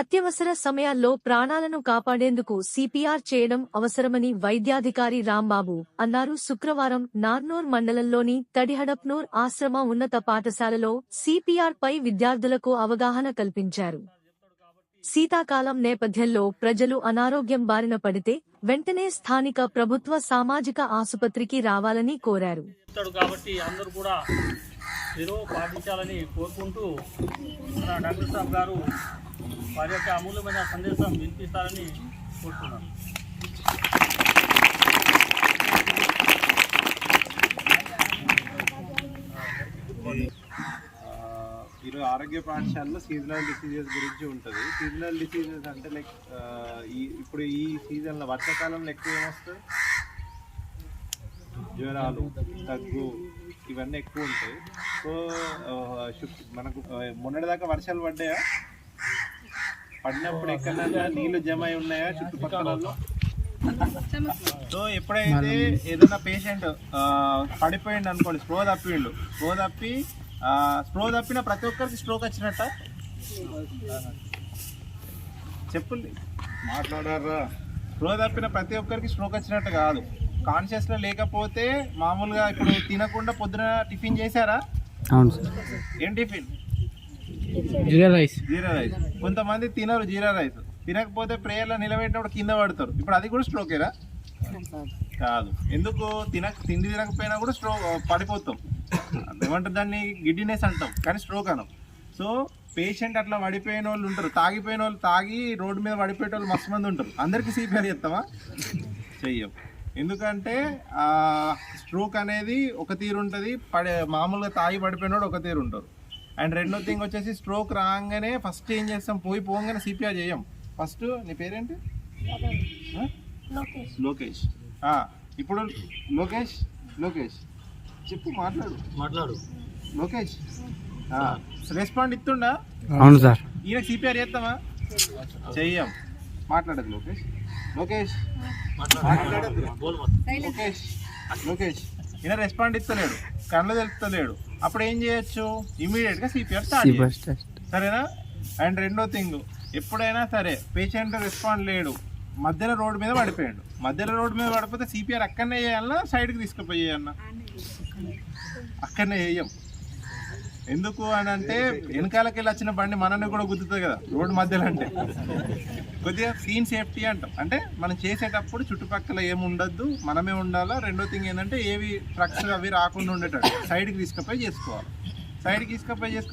అత్యవసర సమయాల్లో ప్రాణాలను కాపాడేందుకు సిపిఆర్ చేయడం అవసరమని వైద్యాధికారి రాంబాబు అన్నారు. శుక్రవారం నార్నూర్ మండలంలోని తడిహడప్నూర్ ఆశ్రమ ఉన్నత పాఠశాలలో సిపిఆర్ పై విద్యార్థులకు అవగాహన కల్పించారు. శీతాకాలం నేపథ్యంలో ప్రజలు అనారోగ్యం బారిన పడితే వెంటనే స్థానిక ప్రభుత్వ సామాజిక ఆసుపత్రికి రావాలని కోరారు. కాబట్టి అందరూ కూడా మీరు పాటించాలని కోరుకుంటూ మన డాక్టర్ సాబ్ గారు వారి యొక్క అమూల్యమైన సందేశం వినిపిస్తారని కోరుతున్నాను. ఈరోజు ఆరోగ్య పాఠశాలలో సీజనల్ డిసీజెస్ గురించి ఉంటుంది. సీజనల్ డిసీజెస్ అంటే లైక్ ఈ ఇప్పుడు ఈ సీజన్లో వర్షాకాలంలో ఎక్కువ ఏమొస్తాయి జ్వరాలు దగ్గు ఇవన్నీ ఎక్కువ ఉంటాయి. సో మనకు మొన్నటిదాకా వర్షాలు పడ్డాయా? పడినప్పుడు ఎక్కడైనా నీళ్ళు జమ అయి ఉన్నాయా చుట్టుపక్కలలో సో ఎప్పుడైతే ఏదైనా పేషెంట్ పడిపోయిండు అనుకోండి స్ప్రో తప్పిండు. స్ప్రో తప్పి స్ప్రో తప్పిన ప్రతి ఒక్కరికి స్ట్రోక్ వచ్చినట్ట? చెప్పుల్ని మాట్లాడారా? స్ప్రో తప్పిన ప్రతి ఒక్కరికి స్ట్రోక్ వచ్చినట్టు కాదు. కాన్షియస్లో లేకపోతే మామూలుగా ఇప్పుడు తినకుండా పొద్దున టిఫిన్ చేశారా? అవును సార్. ఏం tiffin? Jeera rice. Jeera rice. కొంతమంది తినరు జీరా రైస్. తినకపోతే ప్రేయర్లో నిలబెట్టినప్పుడు కింద పడతారు. ఇప్పుడు అది కూడా స్ట్రోకేరా కాదు. ఎందుకు? తిన తిండి తినకపోయినా కూడా స్ట్రోక్ పడిపోతాం. ఏమంటారు దాన్ని? గిడ్డినెస్ అంటాం. కానీ స్ట్రోక్ అనం. సో పేషెంట్ అట్లా పడిపోయిన వాళ్ళు ఉంటారు. తాగిపోయిన వాళ్ళు తాగి రోడ్డు మీద పడిపోయే వాళ్ళు మస్తు మంది ఉంటారు. అందరికీ సిపిఆర్ చేస్తామా చెయ్యం ఎందుకంటే స్ట్రోక్ అనేది ఒక తీరు ఉంటుంది పడే మామూలుగా తాగి పడిపోయినోడు ఒక తీరు ఉంటారు. అండ్ రెండో థింగ్ వచ్చేసి స్ట్రోక్ రాగానే ఫస్ట్ ఏం చేస్తాం పోయి పోగానే సిపిఆర్ చేయం. ఫస్ట్ నీ పేరేంటి? లోకేష్. ఇప్పుడు లోకేష్ లోకేష్. చెప్పు మాట్లాడు. మాట్లాడు. లోకేష్. రెస్పాండ్ ఇస్తుండా? అవును సార్. ఈయన సిపిఆర్ చేస్తామా చెయ్యం మాట్లాడదు లోకేష్. లోకేష్. లోకేష్. లోకేష్. ఈయన రెస్పాండ్ ఇస్తలేడు. కళ్ళు తెలుస్తలేడు అప్పుడు ఏం చేయొచ్చు? ఇమీడియట్గా సిపిఆర్ స్టార్ట్ సరేనా? అండ్ రెండో థింగ్ ఎప్పుడైనా సరే పేషెంట్ రెస్పాండ్ లేడు. మధ్యలో రోడ్డు మీద పడిపోయాడు. మధ్యలో రోడ్డు మీద పడిపోతే సిపిఆర్ అక్కడనే చేయాలన్నా సైడ్కి తీసుకుపోయి అన్న అక్కడనే చేయం. ఎందుకు అని అంటే వెనకాలకి వెళ్ళి వచ్చిన బండి మనల్ని కూడా గుద్దుతుంది కదా రోడ్డు మధ్యలో అంటే. కొద్దిగా సీన్ సేఫ్టీ అంటాం. అంటే మనం చేసేటప్పుడు చుట్టుపక్కల ఏమి ఉండద్దు మనమే ఉండాలా? రెండో థింగ్ ఏంటంటే ఏవి ట్రక్స్ అవి రాకుండా ఉండేటట్టు. సైడ్కి తీసుకపోయి చేసుకోవాలి. సైడ్కి తీసుకపోయి చేసుకో